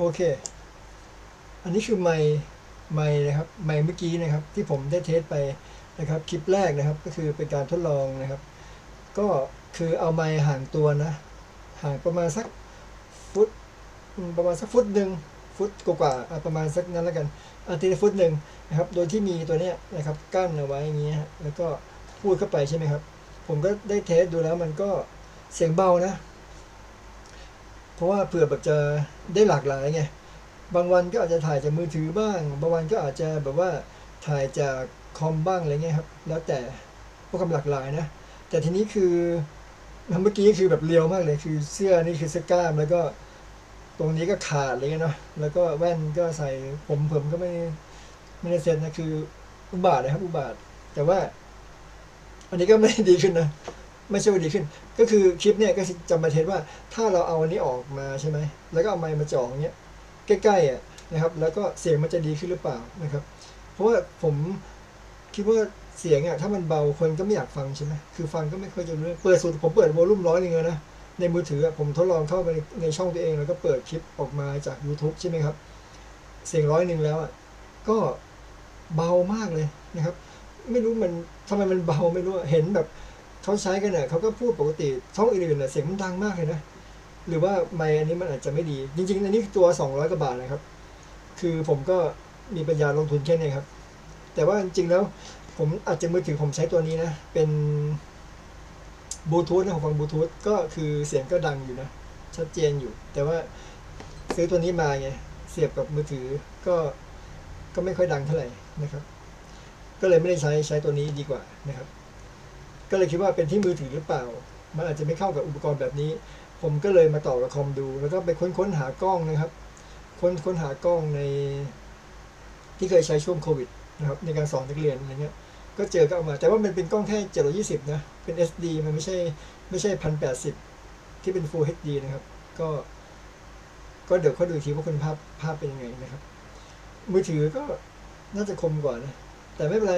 โอเค อันนี้คือไมค์ไมค์นะครับไมค์เมื่อกี้นะครับ ที่ผมได้เทสไปนะครับคลิปแรกนะครับ ก็คือเป็นการทดลองนะครับ ก็คือเอาไมค์ห่างตัวนะ ห่างประมาณสักฟุตประมาณสักฟุตหนึ่งฟุตกว่าๆอะประมาณสักนั้นแล้วกันอาทีละฟุตหนึ่งนะครับ โดยที่มีตัวเนี้ยนะครับกั้นเอาไว้อย่างเงี้ยแล้วก็พูดเข้าไปใช่ไหมครับ ผมก็ได้เทสดูแล้วมันก็เสียงเบานะ เพราะว่าเผื่อแบบจะ ได้หลากหลายไงบางวันก็อาจจะถ่ายจากมือถือบ้าง บางวันก็อาจจะแบบว่าถ่ายจากคอมบ้างอะไรเงี้ยครับแล้วแต่พวกคำหลากหลายนะ แต่ทีนี้คือเมื่อกี้คือแบบเรียวมากเลยคือเสื้อนี่คือเสื้อกล้ามแล้วก็ตรงนี้ก็ขาดอะไรเงี้ยเนาะแล้วก็แว่นก็ใส่ผมผมก็ไม่ไม่ได้เซ็ตนะคืออุบาทนะครับอุบาท แต่ว่า อันนี้ก็ไม่ดีขึ้นนะ ไม่ใช่ว่าดีขึ้น ก็คือคลิปเนี่ยก็จะมาเทสว่าถ้าเราเอาอันนี้ออกมาใช่ไหมแล้วก็เอาไมค์มาจ่ออย่างเงี้ยใกล้ๆอะนะครับ แล้วก็เสียงมันจะดีขึ้นหรือเปล่านะครับ เพราะว่าผมคิดว่าเสียงอะถ้ามันเบาคนก็ไม่อยากฟังใช่ไหมคือฟังก็ไม่ค่อยจะรู้เรื่องเปิดสุดผมเปิดโวลูมร้อยหนึ่งเลยนะในมือถือผมทดลองเข้าไปในช่องตัวเอง แล้วก็เปิดคลิปออกมาจาก YouTube ใช่ไหมครับ เสียงร้อยหนึ่งแล้วอะก็เบามากเลยนะครับ ไม่รู้มันทำไมมันเบาไม่รู้เห็นแบบ เขาใช้กันเนี่ยเขาก็พูดปกติช่องอื่นๆน่ะเสียงมันดังมากเลยนะ หรือว่าไมค์อันนี้มันอาจจะไม่ดี จริงๆ อันนี้ตัว 200กว่าบาทนะครับ คือผมก็มีปัญญาลงทุนแค่นี้ครับ แต่ว่าจริงๆแล้วผมอาจจะมือถือผมใช้ตัวนี้นะ เป็นบลูทูธนะผมฟังบลูทูธก็คือเสียงก็ดังอยู่นะ ชัดเจนอยู่ แต่ว่าซื้อตัวนี้มาไง เสียบกับมือถือก็ก็ไม่ค่อยดังเท่าไหร่นะครับ ก็เลยไม่ได้ใช้ใช้ตัวนี้ดีกว่านะครับ ก็เลยคิดว่าเป็นที่มือถือหรือเปล่า มันอาจจะไม่เข้ากับอุปกรณ์แบบนี้ ผมก็เลยมาต่อกับคอมดู แล้วก็ไปค้นค้นหากล้องนะครับ ค้นค้นหากล้องใน ที่เคยใช้ช่วงโควิดนะครับในการสอนนักเรียนอะไรเงี้ย ก็เจอก็เอามา แต่ว่ามันเป็นกล้องแค่720 นะ เป็น SD มันไม่ใช่ไม่ใช่1080ที่เป็น Full HD นะครับ ก็ ก็เดี๋ยวเขาดูทีว่าคุณภาพภาพเป็นยังไงนะครับ มือถือก็น่าจะคมกว่านะ แต่ไม่เป็นไร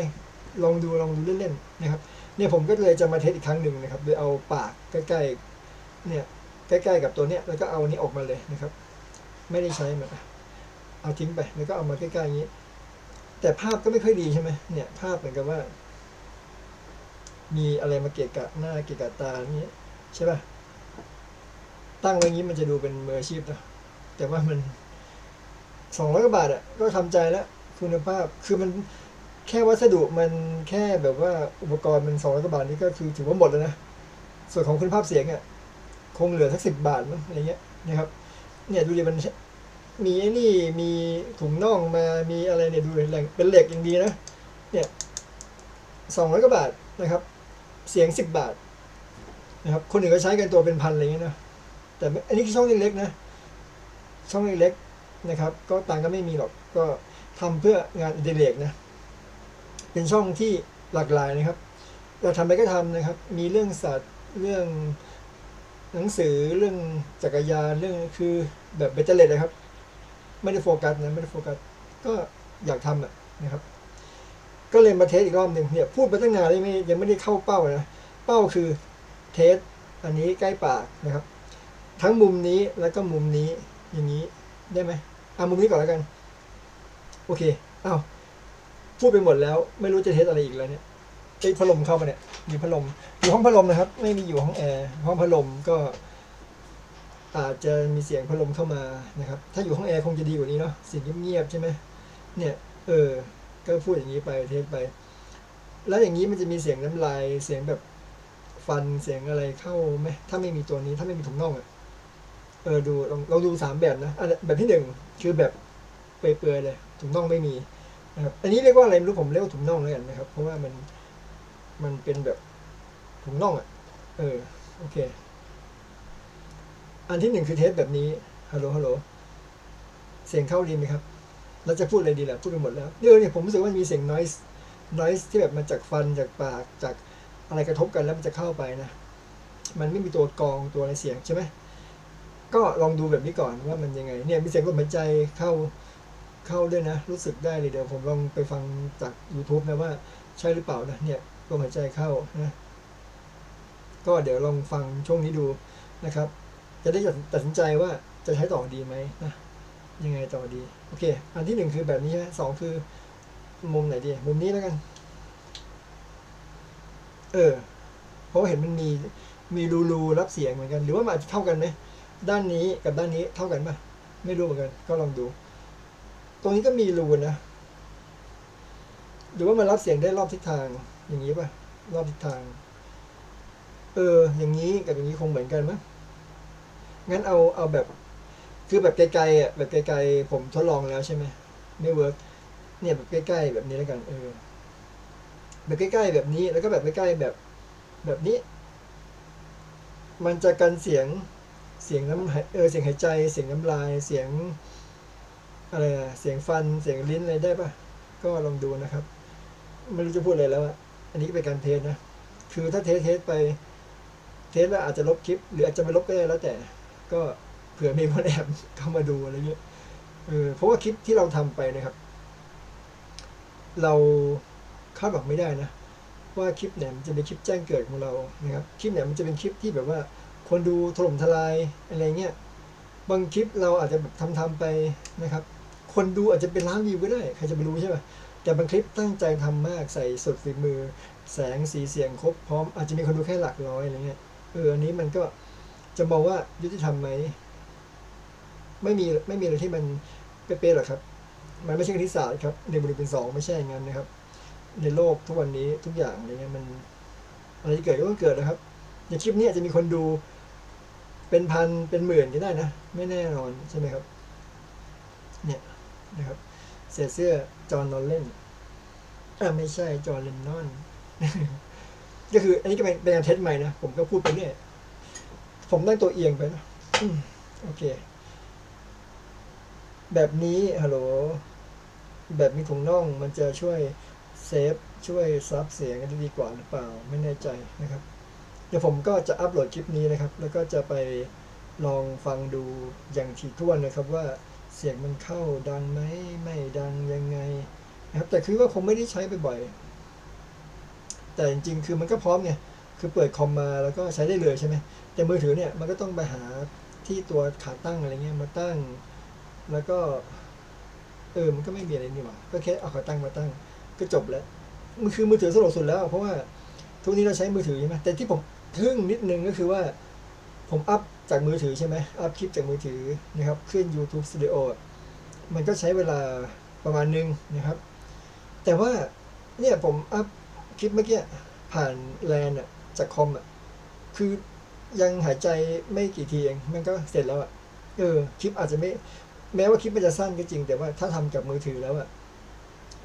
ลองดูลองดูเล่นๆนะครับ เนี่ยผมก็เลยจะมาเทสอีกครั้งหนึ่งนะครับโดยเอาปากใกล้ๆเนี่ยใกล้ๆกับตัวเนี้ยแล้วก็เอาอันนี้ออกมาเลยนะครับ ไม่ได้ใช้มันเอาทิ้งไปแล้วก็เอามาใกล้ๆอย่างนี้ แต่ภาพก็ไม่ค่อยดีใช่ไหมเนี่ย ภาพเหมือนกับว่า มีอะไรมาเกะกะหน้าเกะกะตาอย่างนี้ใช่ป่ะตั้งไว้อย่างนี้มันจะดูเป็นมืออาชีพนะแต่ว่ามันสองร้อยกว่าบาทอะก็ทำใจแล้วคุณภาพคือมัน แค่วัสดุมันแค่แบบว่าอุปกรณ์มันสองร้อยกว่าบาทนี่ก็คือถือว่าหมดแล้วนะ ส่วนของคุณภาพเสียงอะคงเหลือสักสิบบาทมั้งอะไรเงี้ยนะครับ เนี่ยดูดิมันมีไอ้นี่มีถุงน่องมามีอะไรเนี่ยดูแหล่งเป็นเหล็กอย่างดีนะเนี่ยสองร้อยกว่าบาทนะครับ เสียงสิบบาทนะครับคนอื่นก็ใช้กันตัวเป็นพันอะไรเงี้ยนะแต่อันนี้คือช่องเล็กๆนะ ช่องเล็กๆนะครับ ก็ตังก็ไม่มีหรอกก็ทำเพื่องานอดิเรกนะ เป็นช่องที่หลากหลายนะครับ เราทำไปก็ทำนะครับ มีเรื่องสัตว์เรื่องหนังสือเรื่องจักรยานเรื่องคือแบบเบเตอร์เลนะครับ ไม่ได้โฟกัสนะไม่ได้โฟกัสก็อยากทำอะนะครับ ก็เลยมาเทสอีกรอบหนึ่งเนี่ยพูดไปตั้งนานเลยไม่ยังไม่ได้เข้าเป้านะเป้าคือเทสอันนี้ใกล้ปากนะครับ ทั้งมุมนี้แล้วก็มุมนี้อย่างนี้ได้ไหมเอามุมนี้ก่อนแล้วกัน โอเคเอ้า พูดไปหมดแล้ว ไม่รู้จะเทสอะไรอีกแล้วเนี่ยไอ้พัดลมเข้ามาเนี่ยมีพัดลม อยู่ห้องพัดลมนะครับ ไม่มีอยู่ห้องแอร์ห้องพัดลมก็ อาจจะมีเสียงพัดลมเข้ามานะครับ ถ้าอยู่ห้องแอร์คงจะดีกว่านี้เนาะเสียงเงียบๆใช่ไหมเนี่ย เออ ก็พูดอย่างนี้ไปเทสไป แล้วอย่างนี้มันจะมีเสียงน้ำลายเสียงแบบฟันเสียงอะไรเข้าไหมถ้าไม่มีตัวนี้ถ้าไม่มีถุงน่องอะเออดูลองลองดูสามแบบนะอันแบบที่หนึ่งคือแบบเปื่อยๆเลยถุงน่องไม่มี นะครับอันนี้เรียกว่าอะไรไม่รู้ผมเรียกว่าถุงน่องแล้วกันนะครับ เพราะว่ามันมันเป็นแบบถุงน่องอะ เออโอเค อันที่หนึ่งคือเทสแบบนี้ฮัลโหลฮัลโหลเสียงเข้าดีไหมครับเราจะพูดอะไรดีล่ะพูดไปหมดแล้วเดี๋ยวเนี่ยผมรู้สึกว่ามีเสียง noise noise ที่แบบมาจากฟันจากปากจากอะไรกระทบกันแล้วมันจะเข้าไปนะ มันไม่มีตัวกรองตัวอะไรเสียงใช่ไหมก็ลองดูแบบนี้ก่อนว่ามันยังไง เนี่ยมีเสียงลมหายใจเข้า เข้าด้วยนะ รู้สึกได้เลยเดี๋ยวผมลองไปฟังจาก YouTube นะว่าใช่หรือเปล่านะเนี่ยลมหายใจเข้านะก็เดี๋ยวลองฟังช่วงนี้ดูนะครับ จะได้ตัดสินใจว่าจะใช้ต่อดีไหมนะยังไงต่อดีโอเค อันที่หนึ่งคือแบบนี้ใช่สองคือมุมไหนดีมุมนี้แล้วกัน เออเพราะเห็นมันมีมีรูรูรับเสียงเหมือนกัน หรือว่ามันอาจจะเท่ากันไหมด้านนี้กับด้านนี้เท่ากันปะไม่รู้เหมือนกัน ก็ลองดู ตรงนี้ก็มีรูนะ หรือว่ามันรับเสียงได้รอบทิศทาง อย่างนี้ป่ะ รอบทิศทาง เออ อย่างนี้กับอย่างนี้คงเหมือนกันมั้งงั้นเอาเอาแบบ คือแบบไกลๆอะ แบบไกลๆผมทดลองแล้วใช่ไหมไม่เวิร์กเนี่ยแบบใกล้ๆแบบนี้แล้วกัน เออ แบบใกล้ๆแบบนี้ แล้วก็แบบใกล้ๆแบบ แบบนี้ มันจะกันเสียง เสียงน้ำเออ เสียงหายใจ เสียงน้ำลาย เสียง อะไรอะเสียงฟันเสียงลิ้นอะไรได้ปะก็ลองดูนะครับ ไม่รู้จะพูดอะไรแล้วอะอันนี้เป็นการเทสนะ คือถ้าเทสเทสไป เทสแล้วอาจจะลบคลิป หรืออาจจะไม่ลบก็ได้แล้วแต่ ก็เผื่อมีคนแอบเข้ามาดูอะไรเงี้ยเออเพราะว่าคลิปที่เราทำไปนะครับ เราคาดหวังไม่ได้นะ ว่าคลิปเนี่ยมันจะเป็นคลิปแจ้งเกิดของเรานะครับ คลิปเนี่ยมันจะเป็นคลิปที่แบบว่าคนดูถล่มทลายอะไรเงี้ยบางคลิปเราอาจจะแบบทำทำๆไปนะครับ คนดูอาจจะเป็นล้านวิวก็ได้ ใครจะไปรู้ใช่ป่ะแต่บางคลิปตั้งใจทำมากใส่สุดฝีมือ แสงสีเสียงครบพร้อมอาจจะมีคนดูแค่หลักร้อยอะไรเงี้ยเอออันนี้มันก็จะมองว่ายุติธรรมไหมไม่มีไม่มีอะไรที่มันเป๊ะๆหรอกครับ มันไม่ใช่คณิตศาสตร์ครับหนึ่งบวกหนึ่งเป็นสองไม่ใช่อย่างนั้นนะครับ ในโลกทุกวันนี้ทุกอย่างอะไรเงี้ยมันอะไรที่เกิดก็ต้องเกิดนะครับ ในคลิปนี้อาจจะมีคนดูเป็นพันเป็นหมื่นก็ได้นะ ไม่แน่นอนใช่ไหมครับ เนี่ย นะครับเสียเสื้อจอห์นนอนเล่นอ่าไม่ใช่จอห์นเลนนอน ก็คือ อันนี้ก็เป็นเป็นการเทสใหม่นะ ผมก็พูดไปเนี่ยผมตั้งตัวเอียงไปนะอโอเค แบบนี้ฮัลโหลแบบมีถุงน่องมันจะช่วยเซฟช่วยซับเสียงกันได้ดีกว่าหรือเปล่า ไม่แน่ใจนะครับ เดี๋ยวผมก็จะอัปโหลดคลิปนี้นะครับ แล้วก็จะไปลองฟังดูอย่างถี่ถ้วนนะครับว่า เสียงมันเข้าดังไหมไม่ดังยังไงนะครับแต่คือว่าผมไม่ได้ใช้บ่อยๆแต่จริงๆคือมันก็พร้อมไงคือเปิดคอมมาแล้วก็ใช้ได้เลยใช่ไหมแต่มือถือเนี่ยมันก็ต้องไปหาที่ตัวขาตั้งอะไรเงี้ยมาตั้ง แล้วก็ เออมันก็ไม่มีอะไรนี่หว่าก็แค่เอาขาตั้งมาตั้ง ก็จบแล้วมันคือมือถือสะดวกสุดแล้ว เพราะว่าทุกนี้เราใช้มือถือใช่ไหมแต่ที่ผมทึ่งนิดนึงก็คือว่า ผมอัพ จากมือถือใช่ไหมอัพคลิปจากมือถือนะครับขึ้น YouTube Studio อมันก็ใช้เวลาประมาณนึงนะครับ แต่ว่าเนี่ยผมอัพคลิปเมื่อกี้ผ่านแลนอะจากคอมอะคือยังหายใจไม่กี่ทีเองมันก็เสร็จแล้วอะเออคลิปอาจจะไม่แม้ว่าคลิปมันจะสั้นก็จริง แต่ว่าถ้าทำกับมือถือแล้วอะ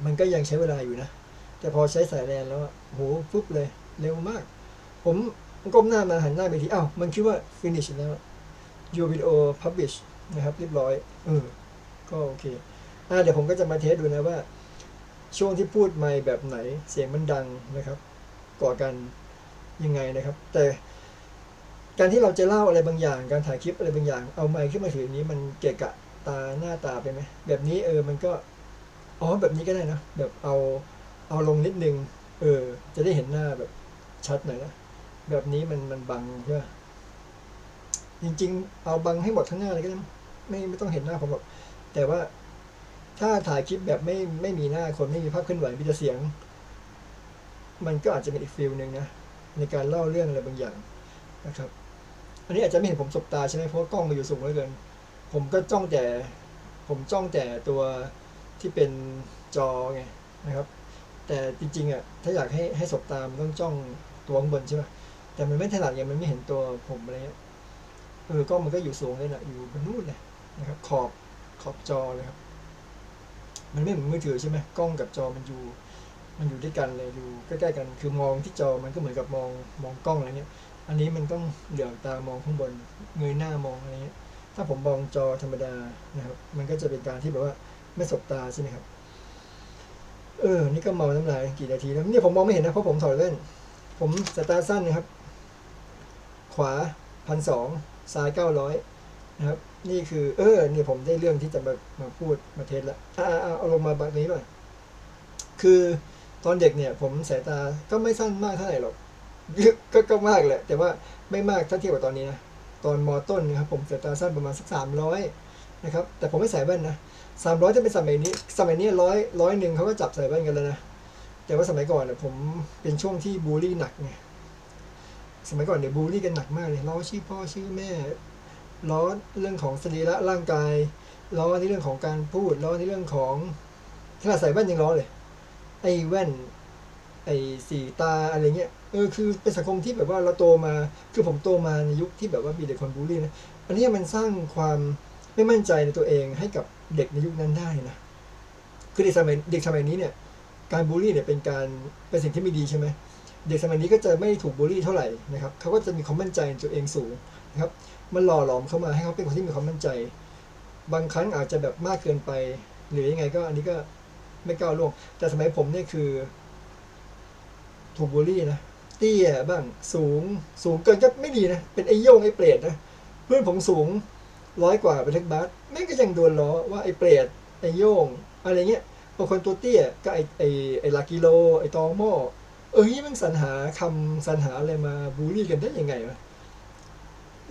มันก็ยังใช้เวลาอยู่นะ แต่พอใช้สายแลนแล้วอะโหปุ๊บเลย เร็วมาก ผม ก้มหน้ามาหันหน้าไปทีอ้าวมันคิดว่า finish แล้ว your video publish นะครับ เรียบร้อยเออก็โอเคอ่าเดี๋ยวผมก็จะมาเทสดูนะว่า ช่วงที่พูดไม่แบบไหนเสียงมันดังนะครับ ก่อกันยังไงนะครับ แต่การที่เราจะเล่าอะไรบางอย่าง การถ่ายคลิปอะไรบางอย่าง เอาไมค์ขึ้นมาถืออย่างนี้มันเกะกะตาหน้าตาไปไหมแบบนี้เออมันก็อ๋อแบบนี้ก็ได้นะแบบเอาเอาลงนิดนึงเออจะได้เห็นหน้าแบบชัดหน่อยนะ แบบนี้มันมันบังใช่ไหมจริง ๆ เอาบังให้หมดทั้งหน้าเลยก็ได้ไม่ไม่ต้องเห็นหน้าผมหรอกแต่ว่าถ้าถ่ายคลิปแบบไม่ไม่มีหน้าคนไม่มีภาพเคลื่อนไหวมีแต่เสียง มันก็อาจจะเป็นอีกฟิลหนึ่งนะในการเล่าเรื่องอะไรบางอย่างนะครับ อันนี้อาจจะไม่เห็นผมสบตาใช่ไหมเพราะกล้องมันอยู่สูงเหลือเกิน ผมก็จ้องแต่ ผมจ้องแต่ตัวที่เป็นจอไงนะครับ แต่จริงๆอะถ้าอยากให้ให้สบตามันต้องจ้องตัวข้างบนใช่ไหม แต่มันไม่ถนัดไงมันไม่เห็นตัวผมอะไรเงี้ยเออกล้องมันก็อยู่สูงเลยนะอยู่บนนู่นเลยนะครับ ขอบขอบจอเลยครับ มันไม่เหมือนมือถือใช่ไหมกล้องกับจอมันอยู่ มันอยู่ด้วยกันเลยอยู่ใกล้ๆกัน คือมองที่จอมันก็เหมือนกับมองมองกล้องอะไรเงี้ย อันนี้มันต้องเหลือบตามองข้างบนเงยหน้ามองอะไรเงี้ย ถ้าผมมองจอธรรมดานะครับ มันก็จะเป็นการที่แบบว่าไม่สบตาใช่ไหมครับ เออ นี่ก็เมาน้ำลายกี่นาทีแล้วเนี่ยผมมองไม่เห็นนะเพราะผมถอดเล่น ผมสายตาสั้นนะครับ ขวาพันสองซ้ายเก้าร้อยนะครับ นี่คือเออเนี่ยผมได้เรื่องที่จะมามาพูดมาเทสล้วอ่าเอาลงมาแบบนี้ป่ะคือตอนเด็กเนี่ย ผมสายตาก็ไม่สั้นมากเท่าไหร่หรอกก็ก็มากแหละ แต่ว่าไม่มากถ้าเทียบกับตอนนี้นะตอนมต้นนะครับผมสายตาสั้นประมาณสักสามร้อยนะครับ แต่ผมไม่ใส่แว่นนะสามร้อยถ้าเป็นสมัยนี้ สมัยนี้ร้อยร้อยหนึ่งเขาก็จับใส่แว่นกันแล้วนะแต่ว่าสมัยก่อนเนี่ยผมเป็นช่วงที่บูลลี่หนักไง สมัยก่อนเนี่ยบูลลี่กันหนักมากเลยล้อชื่อพ่อชื่อแม่ล้อเรื่องของสรีระร่างกายล้อในเรื่องของการพูดล้อในเรื่องของขนาดใส่แว่นยังล้อเลย ไอ้แว่น ไอ้สีตาอะไรเงี้ยเออคือเป็นสังคมที่แบบว่าเราโตมา คือผมโตมาในยุคที่แบบว่ามีเด็กคนบูลลี่นะอันนี้มันสร้างความไม่มั่นใจในตัวเองให้กับเด็กในยุคนั้นได้นะคือเด็กสมัยเด็กสมัยนี้เนี่ย การบูลลี่เนี่ยเป็นการเป็นสิ่งที่ไม่ดีใช่ไหม เด็กสมัยนี้ก็จะไม่ถูกบูลลี่เท่าไหร่นะครับเขาก็จะมีความมั่นใจในตัวเองสูงนะครับมันหล่อหลอมเข้ามาให้เขาเป็นคนที่มีความมั่นใจ บางครั้งอาจจะแบบมากเกินไป หรือยังไงก็อันนี้ก็ไม่ก้าวล่วงแต่สมัยผมเนี่ยคือ ถูกบูลลี่นะเตี้ยบ้างสูงสูงเกินก็ไม่ดีนะ เป็นไอ้โยงไอ้เปรตนะเพื่อนผมสูงร้อยกว่าเป็นเล็กบาสแม่งก็ยังโดนล้อว่าไอ้เปรตไอ้โยง อะไรเงี้ยบางคนตัวเตี้ยก็ไอ้ไอ้ไอ้ลากิโล ไอ้ตองหม้อ เอ้ยมันสรรหาคำสรรหาอะไรมาบูลลี่กันได้ยังไงวะ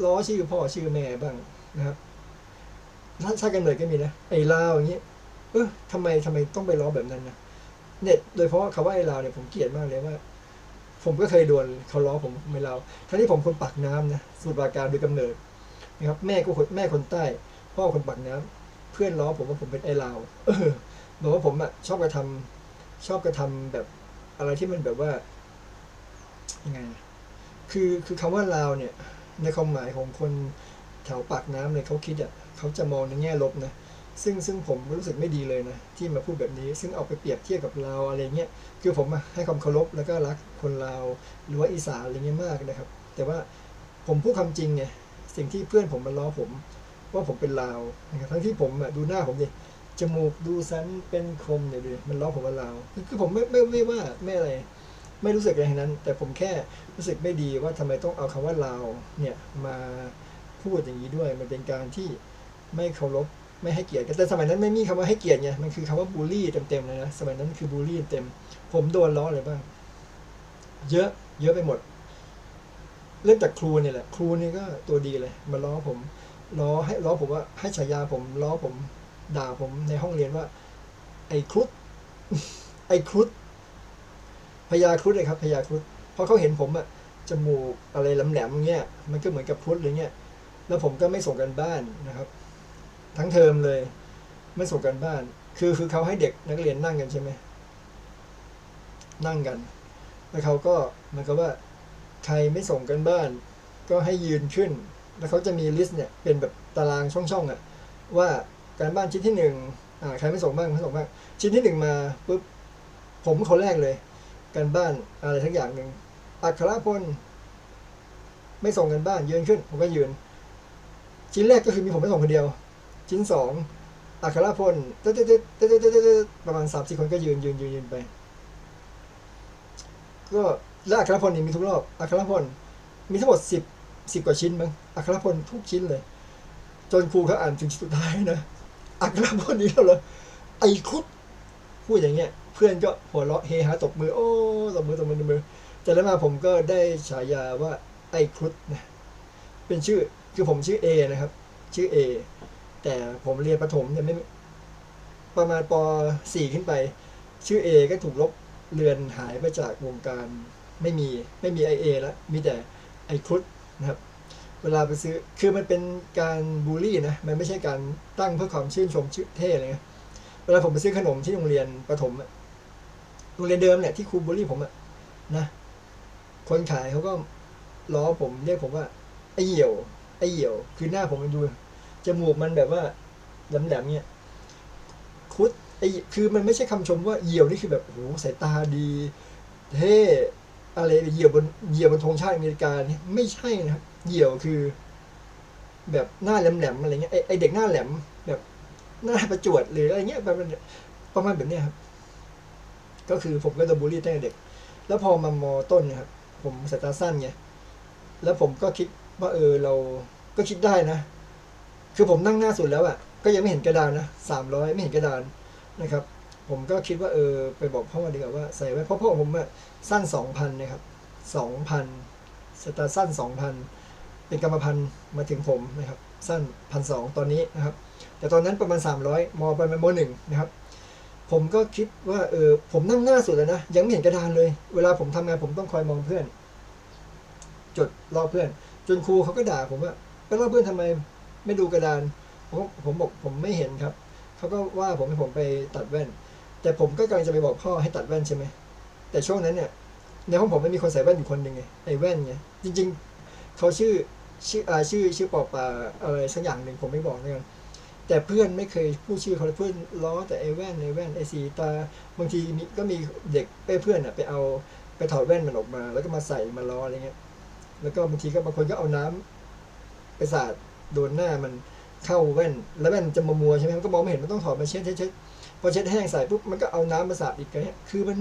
ล้อชื่อพ่อชื่อแม่บ้างนะครับท่านชาติกันเลยก็มีนะไอ้ลาวอย่างเงี้ยเออทำไมทำไมต้องไปล้อแบบนั้นนะเนี่ยโดยเฉพาะคำว่าไอ้ลาวเนี่ยผมเกลียดมากเลยว่า ผมก็เคยโดนเขาล้อผมไม่ลาวทั้งที่ผมคนปากน้ำนะสูตรปราการโดยกำเนิดนะครับ แม่ก็คนแม่คนใต้ พ่อคนปากน้ำเพื่อนล้อผมว่าผมเป็นไอ้ลาวเออบอกว่าผมอะชอบกระทำชอบกระทำแบบ อะไรที่มันแบบว่ายังไง คือคือคำว่าลาวเนี่ย ในความหมายของคนแถวปากน้ำเนี่ยเขาคิดอะเขาจะมองในแง่ลบนะซึ่งซึ่งผมรู้สึกไม่ดีเลยนะที่มาพูดแบบนี้ ซึ่งเอาไปเปรียบเทียบกับลาวอะไรเงี้ยคือผมให้ความเคารพแล้วก็รักคนลาวหรือว่าอีสานอะไรเงี้ยมากนะครับ แต่ว่าผมพูดควาจริงไงสิ่งที่เพื่อนผมมาล้อผม ว่าผมเป็นลาวนะครับทั้งที่ผมดูหน้าผมดิ จมูกดูสันเป็นคมเนี่ยดูมันล้อผมว่าลาคือคือผมไม่ไม่ไม่ว่าไม่อะไร ไม่รู้สึกอะไรทั้งนั้น แต่ผมแค่รู้สึกไม่ดีว่าทำไมต้องเอาคำว่าเลาเนี่ยมาพูดอย่างนี้ด้วย มันเป็นการที่ไม่เคารพไม่ให้เกียรติแต่สมัยนั้นไม่มีคำว่าให้เกียรติไงมันคือคำว่าบูลลี่เต็มๆเลยนะสมัยนั้นคือบูลลี่เต็ม ผมโดนล้ออะไรบ้างเยอะ เยอะไปหมด เริ่มจากครูเนี่ยแหละ ครูนี่ก็ตัวดีเลย มาล้อผมล้อให้ล้อผมว่าให้ฉายาผมล้อผม ด่าผมในห้องเรียนว่า ไอ้ครุฑไอ้ครุฑพญาครุฑเลยครับพญาครุฑเพราะเขาเห็นผมอะจมูกอะไรแหลมๆเงี้ยมันก็เหมือนกับครุฑเลยเงี้ยแล้วผมก็ไม่ส่งกันบ้านนะครับ ทั้งเทอมเลย ไม่ส่งกันบ้าน คือคือเขาให้เด็กนักเรียนนั่งกันใช่ไหมนั่งกัน แล้วเขาก็เหมันก็ว่าใครไม่ส่งกันบ้าน ก็ให้ยืนขึ้น แล้วเขาจะมีลิสต์เนี่ยเป็นแบบตารางช่องๆอะว่า การบ้านชิ้นที่หนึ่งอ่าใครไม่ส่งบ้างไม่ส่งบ้างชิ้นที่หนึ่งมาปุ๊บผมคนแรกเลย การบ้านอะไรทั้งอย่างหนึ่งอัครพลไม่ส่งกันบ้านยืนขึ้น ผมก็ยืน ชิ้นแรกก็คือมีผมไม่ส่งคนเดียว ชิ้นสองอัครพลเต๊ดเต๊ดเต๊ดเต๊ดเต๊ดเตประมาณสามสี่คนก็ยืนยืนยืนยืนไป ก็และอัครพลนี่มีทุกรอบอัครพลมีทั้งหมดสิบสิบกว่าชิ้นมั้งอัครพลทุกชิ้นเลย จนครูเขาอ่านถึงชิ้นสุดท้ายนะ อัครพลนี้แล้วเหรอไอ้คุดพูดอย่างเงี้ย เพื่อนก็หัวเราะเฮฮาตบมือ โอ้ตบมือตบมือตบมือจากนั้นมาผมก็ได้ฉายาว่าไอ้ครุฑนะเป็นชื่อคือผมชื่อเอนะครับ ชื่อเอแต่ผมเรียนประถมเนี่ยไม่ประมาณป .4 ขึ้นไป ชื่อเอก็ถูกลบเลือนหายไปจากวงการไม่มีไม่มีไอเอแล้วมีแต่ไอครุฑนะครับ เวลาไปซื้อคือมันเป็นการบูลลี่นะมันไม่ใช่การตั้งเพื่อความชื่นชมชื่อเท่อะไรเงี้ยเวลาผมไปซื้อขนมที่โรงเรียนประถมอะโรงเรียนเดิมเนี่ยที่ครูบูลลี่ผมอะนะคนขายเขาก็ล้อผมเรียกผมว่าไอเหี่ยวไอเหี่ยว คือหน้าผมมันดูจมูกมันแบบว่าแหลมๆเนี่ยคุดไอคือมันไม่ใช่คำชมว่าเหี่ยวนี่คือแบบโอ้โหสายตาดีเท่อะไรเหยี่ยวบนเหี่ยวบนธงชาติอเมริกาเนี่ยไม่ใช่นะครับ เหยี่ยวคือ แบบหน้าแหลมๆอะไรเงี้ยไอไอเด็กหน้าแหลม แบบหน้าประจวดหรืออะไรเงี้ยประมาณประมาณแบบเนี้ยครับ ก็คือผมก็โดนบูลลี่ตั้งแต่เด็ก แล้วพอมามอต้นนะครับ ผมสายตาสั้นไงแล้วผมก็คิดว่าเออเราก็คิดได้นะ คือผมนั่งหน้าสุดแล้วอะ่ะ ก็ยังไม่เห็นกระดานนะสามร้อยไม่เห็นกระดานนะครับ ผมก็คิดว่าเออไปบอกพ่อดีกว่าว่าใส่ไว้เพราะพ่อผมอะสั้นสองพันนะครับสองพันสตาร์สั้นสองพัน เป็นกรรมพันธุ์มาถึงผมนะครับ สั้นพันสองตอนนี้นะครับ แต่ตอนนั้นประมาณ 300มประมาณมหนึ่งนะครับ ผมก็คิดว่าเออผมนั่งหน้าสุดแล้วนะ ยังไม่เห็นกระดานเลย เวลาผมทำงานผมต้องคอยมองเพื่อน จดรอบเพื่อน จนครูเขาก็ด่าผมว่าไปรอบเพื่อนทำไมไม่ดูกระดาน ผมผมบอกผมไม่เห็นครับเขาก็ว่าผมให้ผมไปตัดแว่น แต่ผมก็กำลังจะไปบอกพ่อให้ตัดแว่นใช่ไหมแต่ช่วงนั้นเนี่ยในห้องผมไม่มีคนใส่แว่นอยู่คนหนึ่งไงไอ้แว่นไงจริง ๆเขาชื่อ ชื่ออ่าชื่อชื่อปอปาอะไรสักอย่างหนึ่งผมไม่บอกแล้วกันแต่เพื่อนไม่เคยพูดชื่อเขาเลยเพื่อนล้อแต่ไอ้แว่นไอ้แว่นไอ้สีตาบางทีมีก็มีเด็กเอ้ยเพื่อนอะไปเอาไปถอดแว่นมันออกมา แล้วก็มาใส่มาล้ออะไรเงี้ย แล้วก็บางทีก็บางคนก็เอาน้ำไปสาดโดนหน้ามันเข้าแว่น แล้วแว่นจะมัวมัวๆใช่ไหมมันก็มองไม่เห็นมันต้องถอดมาเช็ดเช็ดพอเช็ดแห้งใส่ปุ๊บมันก็เอาน้ำมาสาดอีกไงคือมัน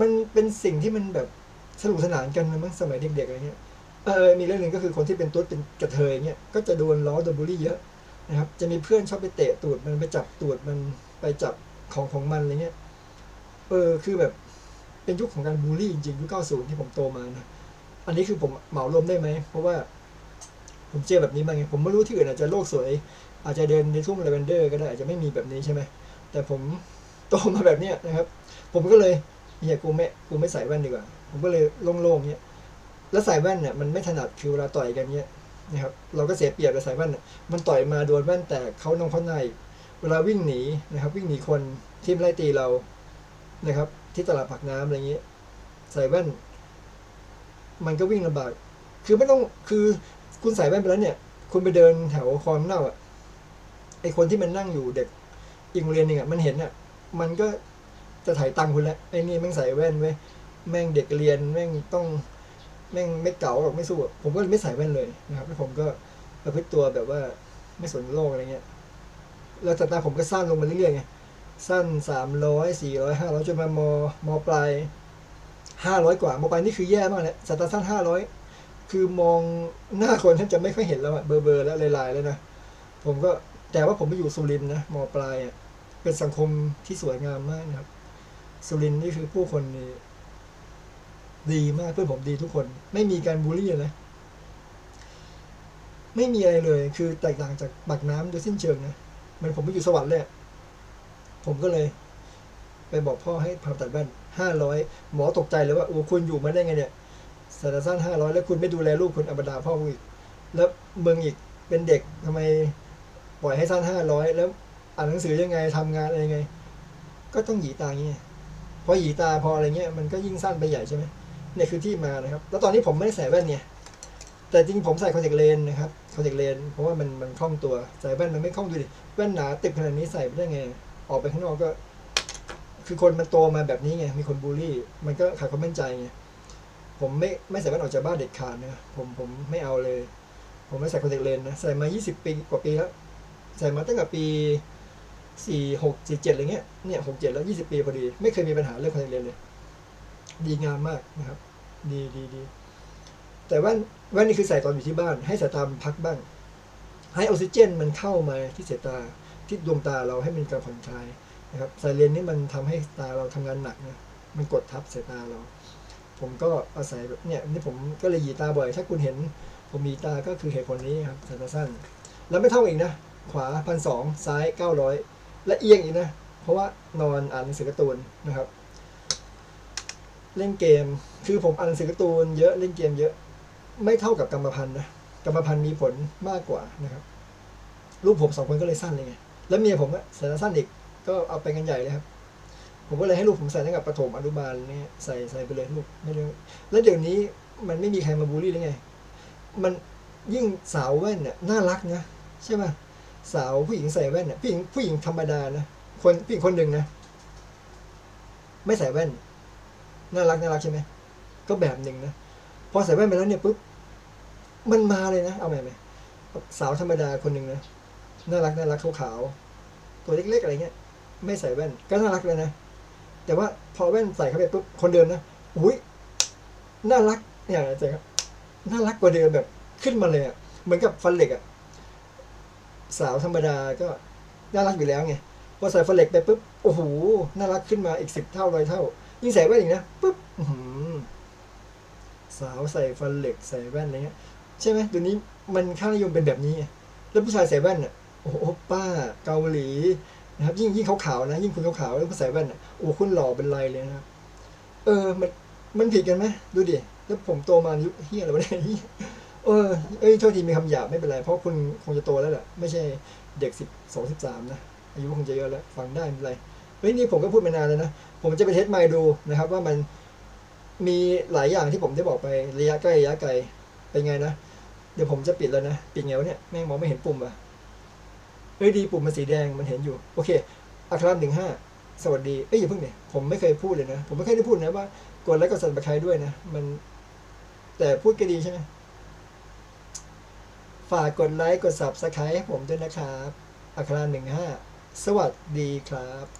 มันเป็นสิ่งที่มันแบบสนุกสนานกันนะมั้งสมัยเด็กๆอะไรเงี้ย เออมีเรื่องหนึ่งก็คือคนที่เป็นตุ๊ดเป็นกระเทยเงี้ยก็จะโดนล้อโดนบูลลี่เยอะนะครับ จะมีเพื่อนชอบไปเตะตูดมันไปจับตูดมันไปจับของของมันอะไรเงี้ยเออคือแบบเป็นยุคของการบูลลี่จริงยุค90ที่ผมโตมานะอันนี้คือผมเหมารวมได้ไหมเพราะว่า ผมเจอแบบนี้มาไงผมไม่รู้ที่อื่นอาจจะโลกสวย อาจจะเดินในทุ่งลาเวนเดอร์ก็ได้อาจจะไม่มีแบบนี้ใช่ไหมแต่ผมโตมาแบบเนี้ยนะครับ ผมก็เลยเฮียกูไม่กูไม่ใส่แว่นดีกว่า ผมก็เลยโล่งๆเนี้ย แล้วใส่แว่นเนี่ยมันไม่ถนัดคือเวลาต่อยกันเนี้ยนะครับเราก็เสียเปรียบกับใส่แว่นมันต่อยมาโดนแว่นแตกเขานองเขาใน เวลาวิ่งหนีนะครับ วิ่งหนีคนที่ไล่ตีเรานะครับ ที่ตลาดผักน้ำอะไรเงี้ยใส่แว่น มันก็วิ่งลำบาก คือไม่ต้องคือคุณใส่แว่นไปแล้วเนี่ย คุณไปเดินแถวคลองเน่าอะไอคนที่มันนั่งอยู่เด็กอีกโรงเรียนหนึ่งอะมันเห็นอะ มันก็จะถ่ายตังคุณแล้วไอ้นี่แม่งใส่แว่นไว้แม่งเด็กเรียนแม่งต้อง แม่งไม่เก๋าหรอกไม่สู้ผมก็ไม่ใส่แว่นเลยนะครับแล้วผมก็ประพฤติตัวแบบว่าไม่สนโลกอะไรเงี้ยแล้วสายตาผมก็สั้นลงมาเรื่อยๆไงสั้นสามร้อยสี่ร้อยห้าร้อยจนมามมปลายห้าร้อยกว่ามอปลายนี่คือแย่มากเลยสายตาสั้นห้าร้อยคือมองหน้าคนแทบจะไม่ค่อยเห็นแล้วอะเบลอๆแล้วลายๆแล้วนะผมก็แต่ว่าผมไปอยู่สุรินทร์นะมอปลายอะเป็นสังคมที่สวยงามมากนะครับ สุรินทร์นี่คือผู้คนนี่ ดีมากเพื่อนผมดีทุกคน ไม่มีการบูลลี่เลยไม่มีอะไรเลย คือแตกต่างจากปากน้ำโดยสิ้นเชิงนะมันผมไปอยู่สวรรค์เลยอะผมก็เลย ไปบอกพ่อให้ผ่าตัดแว่นห้าร้อยหมอตกใจเลยว่าโอ้คุณอยู่มาได้ไงเนี่ยสารสั้นห้าร้อยแล้วคุณไม่ดูแลลูกคุณอับดาพ่อกูอีก แล้วมึงอีกเป็นเด็กทำไมปล่อยให้สั้นห้าร้อยแล้วอ่านหนังสือยังไงทำงานอะไรยังไง ก็ต้องหยีตาอย่างเงี้ยพอหยีตาพออะไรเงี้ยมันก็ยิ่งสั้นไปใหญ่ใช่ไหม เนี่ยคือที่มานะครับ แล้วตอนนี้ผมไม่ได้ใส่แว่นเนี่ยแต่จริงผมใส่คอนแทคเลนส์นะครับคอนแทคเลนส์เพราะว่ามันมันคล่องตัวใส่แว่นมันไม่คล่องดูดิแว่นหนาติดขนาดนี้ใส่ไปได้ไง ออกไปข้างนอกก็ คือคนมันโตมาแบบนี้ไงมีคนบูลลี่ มันก็ขาดความมั่นใจไงผมไม่ไม่ใส่แว่นออกจากบ้านเด็ดขาดนะผมผมไม่เอาเลย ผมไม่ใส่คอนแทคเลนส์นะใส่มา 20 ปีกว่าปีแล้วใส่มาตั้งแต่ปีสี่หกสี่เจ็ดอะไรเงี้ยเนี่ยหกเจ็ดแล้วยี่สิบปีพอดี ไม่เคยมีปัญหาเรื่องคอนแทคเลนส์เลย ดีงามมากนะครับ ดีดีดี แต่ว่นแว่นนี่คือใส่ตอนอยู่ที่บ้าน ให้สายตามันพักบ้าง ให้ออกซิเจนมันเข้ามาที่สายตาที่ดวงตาเราให้มันการผ่อนคลายนะครับสายเลนนี่มันทำให้ตาเราทำงานหนักนะมันกดทับสายตาเรา ผมก็อาศัยแบบเนี่ยนี่ผมก็เลยหยีตาบ่อย ถ้าคุณเห็น ผมหยีตาก็คือเหตุผลนี้ครับสายตาสั้น แล้วไม่เท่าอีกนะ ขวาพันสองซ้ายเก้าร้อยและเอียงอีกนะ เพราะว่านอนอ่านหนังสือการ์ตูนนะครับ เล่นเกม คือผมอ่านหนังสือการ์ตูนเยอะเล่นเกมเยอะ ไม่เท่ากับกรรมพันธุ์นะกรรมพันธุ์มีผลมากกว่านะครับลูกผมสองคนก็เลยสั้นเลยไงแล้วเมียผมอะใส่ล้วสั้นอีกก็เอาไปกันใหญ่เลยครับ ผมก็เลยให้ลูกผมใส่ตั้งแต่ประถมอนุบาลเนี่ยใส่ใส่ไปเลยลูกไม่ได้แล้วเดี๋ยวนี้มันไม่มีใครมาบูลลี่ได้ไง มันยิ่งสาวแว่นเนี่ยน่ารักนะใช่ไหมสาวผู้หญิงใส่แว่นเนี่ยผู้หญิงผู้หญิงธรรมดานะคนผู้หญิงคนหนึ่งนะ ไม่ใส่แว่น น่ารักน่ารักใช่ไหม ก็แบบหนึ่งนะ พอใส่แว่นไปแล้วเนี่ยปุ๊บ มันมาเลยนะ เอาใหม่ไหมสาวธรรมดาคนหนึ่งนะ น่ารักน่ารักขาวๆ ตัวเล็กๆอะไรเงี้ย ไม่ใส่แว่น ก็น่ารักเลยนะ แต่ว่าพอแว่นใส่เข้าไปปุ๊บ คนเดิมนะ อุ้ย น่ารักเนี่าจารย์ครับ น่ารักกว่าเดิมแบบขึ้นมาเลยอะเหมือนกับฟันเหล็กอะสาวธรรมดาก็น่ารักอยู่แล้วไง พอใส่ฟันเหล็กไปปุ๊บ โอ้โห น่ารักขึ้นมาอีกสิบเท่าร้อยเท่า ยิ่งใส่แว่นอีกนะปุ๊บ สาวใส่ฟันเหล็กใส่แว่นอะไรเงี้ยใช่ไหมเดี๋ยวนี้มันค่านิยมเป็นแบบนี้ไงแล้วผู้ชายใส่แว่นอะโอ้โป้าเกาหลีนะครับยิ่งยิ่งขาวๆนะ ยิ่งคุณขาวๆแล้วผู้ใส่แว่นอะโอ้คุณหล่อเป็นไรเลยนะครับเออมันมันผิดกันไหมดูดิแล้วผมโตมายุคเฮียอะไรวะเนี่ยเหี้ยเออเอ้ยโทษทีมีคำหยาบไม่เป็นไร เพราะคุณคงจะโตแล้วแหละไม่ใช่เด็กสิบสองสิบสามนะอายุคงจะเยอะแล้วฟังได้ไม่เป็นไรเฮ้ยนี่ผมก็พูดมานานแล้วนะผมจะไปเทสไมค์ดูนะครับ ว่ามัน มีหลายอย่างที่ผมได้บอกไประยะใกล้ระยะไกลเป็นไงนะ เดี๋ยวผมจะปิดแล้วนะ ปิดไงวะเนี่ยแม่งมองไม่เห็นปุ่มอะเฮ้ยดีปุ่มมันสีแดงมันเห็นอยู่ โอเคอัครหนึ่งห้าสวัสดีเอ้ยอย่าเพิ่งเนี่ยผมไม่เคยพูดเลยนะ ผมไม่เคยได้พูดนะว่ากดไลค์กดซับสไครด้วยนะ มัน แต่พูดก็ดีใช่ไหมฝากกดไลค์กดซับสไครให้ผมด้วยนะครับอัครหนึ่งห้าสวัสดีครับ